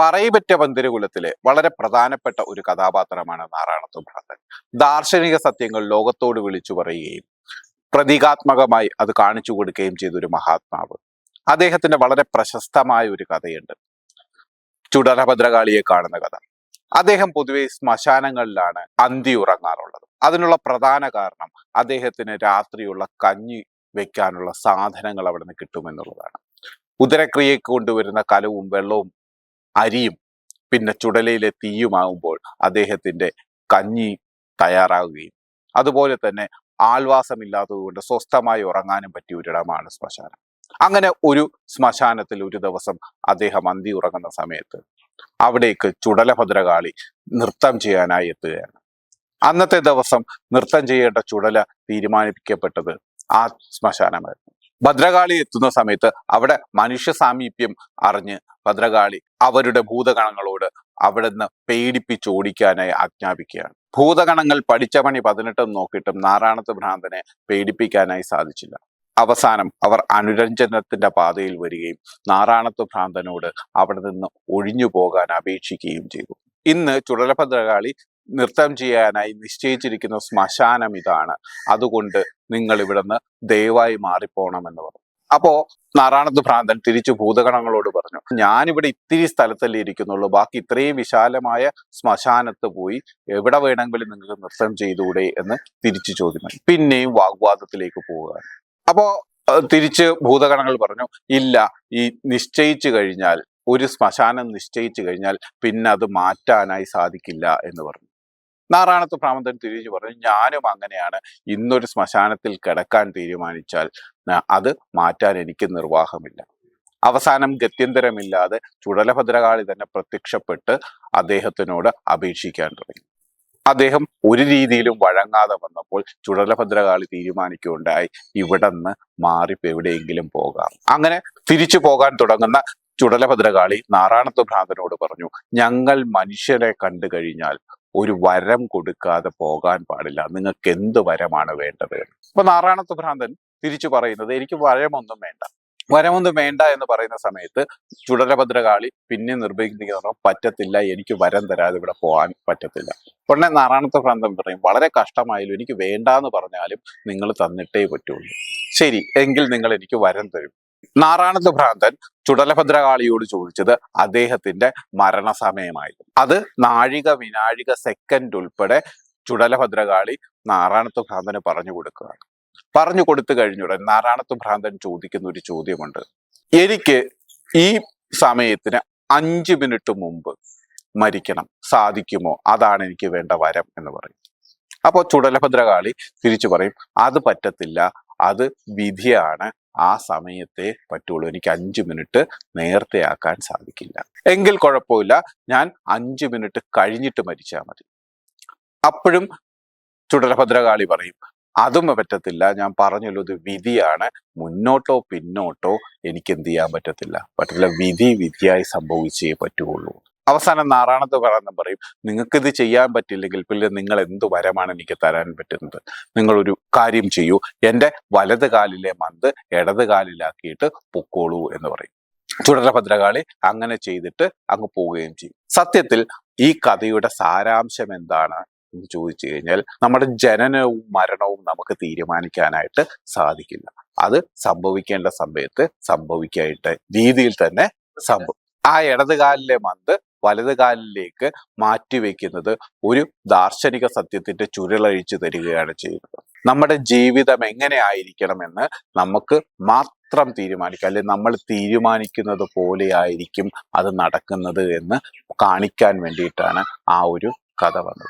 പറയിപറ്റ പന്തിരകുലത്തിലെ വളരെ പ്രധാനപ്പെട്ട ഒരു കഥാപാത്രമാണ് നാരായണത്വ ഭ്രാന്തൻ ദാർശനിക സത്യങ്ങൾ ലോകത്തോട് വിളിച്ചു പറയുകയും പ്രതീകാത്മകമായി അത് കാണിച്ചു കൊടുക്കുകയും ചെയ്ത ഒരു മഹാത്മാവ്. അദ്ദേഹത്തിന്റെ വളരെ പ്രശസ്തമായ ഒരു കഥയുണ്ട്. ചുടരഭദ്രകാളിയെ കാണുന്ന കഥ. അദ്ദേഹം പൊതുവെ ശ്മശാനങ്ങളിലാണ് അന്തി ഉറങ്ങാറുള്ളത്. അതിനുള്ള പ്രധാന കാരണം അദ്ദേഹത്തിന് രാത്രിയുള്ള കഞ്ഞി വെക്കാനുള്ള സാധനങ്ങൾ അവിടെ നിന്ന് കിട്ടുമെന്നുള്ളതാണ്. ഉദരക്രിയയ്ക്ക് കൊണ്ടുവരുന്ന കലവും വെള്ളവും അരിയും പിന്നെ ചുടലയിലെ തീയുമാകുമ്പോൾ അദ്ദേഹത്തിന്റെ കഞ്ഞി തയ്യാറാകുകയും അതുപോലെ തന്നെ ആൾവാസമില്ലാത്തതുകൊണ്ട് സ്വസ്ഥമായി ഉറങ്ങാനും പറ്റിയ ഒരിടമാണ് ശ്മശാനം. അങ്ങനെ ഒരു ശ്മശാനത്തിൽ ഒരു ദിവസം അദ്ദേഹം അന്തി ഉറങ്ങുന്ന സമയത്ത് അവിടേക്ക് ചുടലഭദ്രകാളി നൃത്തം ചെയ്യാനായി എത്തുകയാണ്. അന്നത്തെ ദിവസം നൃത്തം ചെയ്യേണ്ട ചുടല തീരുമാനിക്കപ്പെട്ടത് ആ ശ്മശാനമായിരുന്നു. ഭദ്രകാളി എത്തുന്ന സമയത്ത് അവിടെ മനുഷ്യ സാമീപ്യം അറിഞ്ഞ് ഭദ്രകാളി അവരുടെ ഭൂതഗണങ്ങളോട് അവിടുന്ന് പേടിപ്പിച്ച് ഓടിക്കാനായി ആജ്ഞാപിക്കുകയാണ്. ഭൂതഗണങ്ങൾ പഠിച്ച പണി പതിനെട്ടും നോക്കിയിട്ടും നാരായണത്ത് ഭ്രാന്തനെ പേടിപ്പിക്കാനായി സാധിച്ചില്ല. അവസാനം അവർ അനുരഞ്ജനത്തിന്റെ പാതയിൽ വരികയും നാരായണത്വ ഭ്രാന്തനോട് അവിടെ നിന്ന് ഒഴിഞ്ഞു പോകാൻ അപേക്ഷിക്കുകയും ചെയ്തു. ഇന്ന് ചുടലഭദ്രകാളി നൃത്തം ചെയ്യാനായി നിശ്ചയിച്ചിരിക്കുന്ന ശ്മശാനം ഇതാണ്. അതുകൊണ്ട് നിങ്ങൾ ഇവിടുന്ന് ദയവായി മാറിപ്പോണമെന്ന് പറഞ്ഞു. അപ്പോ നാരായണത്ത് ഭ്രാന്തൻ തിരിച്ചു ഭൂതഗണങ്ങളോട് പറഞ്ഞു ഞാനിവിടെ ഇത്തിരി സ്ഥലത്തല്ലേ ഇരിക്കുന്നുള്ളൂ. ബാക്കി ഇത്രയും വിശാലമായ ശ്മശാനത്ത് പോയി എവിടെ വേണമെങ്കിലും നിങ്ങൾക്ക് നൃത്തം ചെയ്തുകൂടെ എന്ന് തിരിച്ചു ചോദ്യം പിന്നെയും വാഗ്വാദത്തിലേക്ക് പോവുകയാണ്. അപ്പോ തിരിച്ച് ഭൂതഗണങ്ങൾ പറഞ്ഞു ഇല്ല ഈ നിശ്ചയിച്ചു കഴിഞ്ഞാൽ ഒരു ശ്മശാനം നിശ്ചയിച്ചു കഴിഞ്ഞാൽ പിന്നെ അത് മാറ്റാനായി സാധിക്കില്ല എന്ന് പറഞ്ഞു. നാരായണത്ത് ഭ്രാമന്തൻ തിരിഞ്ഞു പറഞ്ഞു ഞാനും അങ്ങനെയാണ്. ഇന്നൊരു ശ്മശാനത്തിൽ കിടക്കാൻ തീരുമാനിച്ചാൽ അത് മാറ്റാൻ എനിക്ക് നിർവാഹമില്ല. അവസാനം ഗത്യന്തരമില്ലാതെ ചുടലഭദ്രകാളി തന്നെ പ്രത്യക്ഷപ്പെട്ട് അദ്ദേഹത്തിനോട് അപേക്ഷിക്കാൻ തുടങ്ങി. അദ്ദേഹം ഒരു രീതിയിലും വഴങ്ങാതെ വന്നപ്പോൾ ചുടലഭദ്രകാളി തീരുമാനിക്കുകയുണ്ടായി ഇവിടുന്ന് മാറി എവിടെയെങ്കിലും പോകാം. അങ്ങനെ തിരിച്ചു പോകാൻ തുടങ്ങുന്ന ചുടലഭദ്രകാളി നാരായണത്വ ഭ്രാന്തനോട് പറഞ്ഞു ഞങ്ങൾ മനുഷ്യരെ കണ്ടു കഴിഞ്ഞാൽ ഒരു വരം കൊടുക്കാതെ പോകാൻ പാടില്ല. നിങ്ങൾക്ക് എന്ത് വരമാണ് വേണ്ടത്? ഇപ്പൊ നാരായണത്വ ഭ്രാന്തൻ തിരിച്ചു പറയുന്നത് എനിക്ക് വരമൊന്നും വേണ്ട. വരമൊന്നും വേണ്ട എന്ന് പറയുന്ന സമയത്ത് ചുടലഭദ്രകാളി പിന്നെ നിർബന്ധിക്കുന്ന പറ്റത്തില്ല. എനിക്ക് വരം തരാതെ ഇവിടെ പോകാൻ പറ്റത്തില്ല. ഉടനെ നാരായണത്വ ഭ്രാന്തൻ പറയും വളരെ കഷ്ടമായാലും എനിക്ക് വേണ്ട എന്ന് പറഞ്ഞാലും നിങ്ങൾ തന്നിട്ടേ പറ്റുള്ളൂ. ശരി എങ്കിൽ നിങ്ങൾ എനിക്ക് വരം തരും. നാരായണത്വ ഭ്രാന്തൻ ചുടലഭദ്രകാളിയോട് ചോദിച്ചത് അദ്ദേഹത്തിന്റെ മരണസമയമായിരുന്നു. അത് നാഴിക വിനാഴിക സെക്കൻഡ് ഉൾപ്പെടെ ചുടലഭദ്രകാളി നാറാണത്ത് ഭ്രാന്തന് പറഞ്ഞു കൊടുക്കുകയാണ്. പറഞ്ഞു കൊടുത്തു കഴിഞ്ഞുടൻ നാറാണത്ത് ഭ്രാന്തൻ ചോദിക്കുന്ന ഒരു ചോദ്യമുണ്ട്. എനിക്ക് ഈ സമയത്തിന് അഞ്ച് മിനിറ്റ് മുമ്പ് മരിക്കണം സാധിക്കുമോ? അതാണ് എനിക്ക് വേണ്ട വരം എന്ന് പറയും. അപ്പോൾ ചുടലഭദ്രകാളി തിരിച്ചു പറയും അത് പറ്റത്തില്ല അത് വിധിയാണ്. ആ സമയത്തെ പറ്റുള്ളൂ. എനിക്ക് അഞ്ച് മിനിറ്റ് നേരത്തെ ആക്കാൻ സാധിക്കില്ല. എങ്കിൽ കുഴപ്പമില്ല. ഞാൻ അഞ്ച് മിനിറ്റ് കഴിഞ്ഞിട്ട് മരിച്ചാൽ മതി. അപ്പോഴും ചുടലഭദ്രകാളി പറയും അതും പറ്റത്തില്ല. ഞാൻ പറഞ്ഞല്ലോ ഇത് വിധിയാണ്. മുന്നോട്ടോ പിന്നോട്ടോ എനിക്ക് എന്ത് ചെയ്യാൻ പറ്റത്തില്ല. പറ്റത്തില്ല വിധി വിധിയായി സംഭവിച്ചേ പറ്റുള്ളൂ അവസാനം നാറാണത്ത് പറയുന്ന പറയും നിങ്ങൾക്ക് ഇത് ചെയ്യാൻ പറ്റില്ലെങ്കിൽ പിന്നെ നിങ്ങൾ എന്ത് വരമാണ് എനിക്ക് തരാൻ പറ്റുന്നത്? നിങ്ങളൊരു കാര്യം ചെയ്യൂ. എന്റെ വലത് കാലിലെ മന്ത് ഇടത് കാലിലാക്കിയിട്ട് പൊക്കോളൂ എന്ന് പറയും. ചുടലഭദ്രകാളി അങ്ങനെ ചെയ്തിട്ട് അങ്ങ് പോവുകയും ചെയ്യും. സത്യത്തിൽ ഈ കഥയുടെ സാരാംശം എന്താണ് എന്ന് ചോദിച്ചു കഴിഞ്ഞാൽ നമ്മുടെ ജനനവും മരണവും നമുക്ക് തീരുമാനിക്കാനായിട്ട് സാധിക്കില്ല. അത് സംഭവിക്കേണ്ട സമയത്ത് സംഭവിക്കായിട്ട് രീതിയിൽ തന്നെ സംഭവം. ആ ഇടത് കാലിലെ മന്ത് വലത് കാലിലേക്ക് മാറ്റിവെക്കുന്നത് ഒരു ദാർശനിക സത്യത്തിന്റെ ചുരുളഴിച്ചു തരികയാണ് ചെയ്യുന്നത്. നമ്മുടെ ജീവിതം എങ്ങനെ ആയിരിക്കണമെന്ന് നമുക്ക് മാത്രം തീരുമാനിക്കാം. അല്ലെങ്കിൽ നമ്മൾ തീരുമാനിക്കുന്നത് പോലെ ആയിരിക്കും അത് നടക്കുന്നത് എന്ന് കാണിക്കാൻ വേണ്ടിയിട്ടാണ് ആ ഒരു കഥ വന്നത്.